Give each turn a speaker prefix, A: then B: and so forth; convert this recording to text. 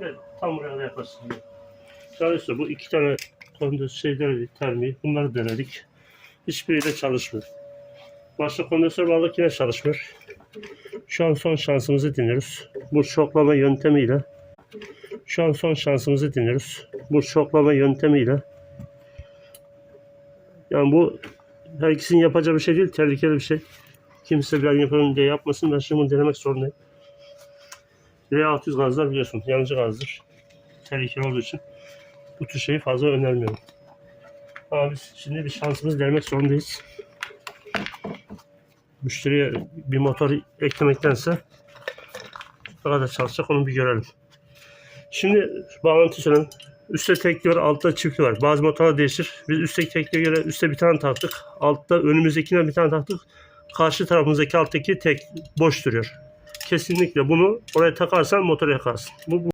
A: Evet, tam buraya da yaparsın. Çalıştı. Bu iki tane kondensör şeyleri, termiği. Bunları denedik. Hiçbiriyle çalışmıyor. Başka kondensör bağladık yine çalışmıyor. Şu an son şansımızı dinliyoruz. Bu şoklama yöntemiyle şu an son şansımızı dinliyoruz. Bu şoklama yöntemiyle yani bu herkesin yapacağı bir şey değil, tehlikeli bir şey. Kimse ben yaparım diye yapmasın. Ben şimdi bunu denemek zorundayım. R600 gazlar biliyorsun yanıcı gazdır. Tehlikeli olduğu için bu tür şeyi fazla önermiyorum. Ama biz şimdi bir şansımızı denemek zorundayız. Müşteriye bir motor eklemektense ne kadar çalışacak onu bir görelim. Şimdi bağlantı söyleyeyim. Üstte tekli var, altta çiftli var. Bazı motorlar değişir. Biz üstteki tekliye göre üstte bir tane taktık. Altta önümüzdekine bir tane taktık. Karşı tarafımızdaki alttaki tek boş duruyor. Kesinlikle bunu oraya takarsan motoru yakarsın. Bu, bu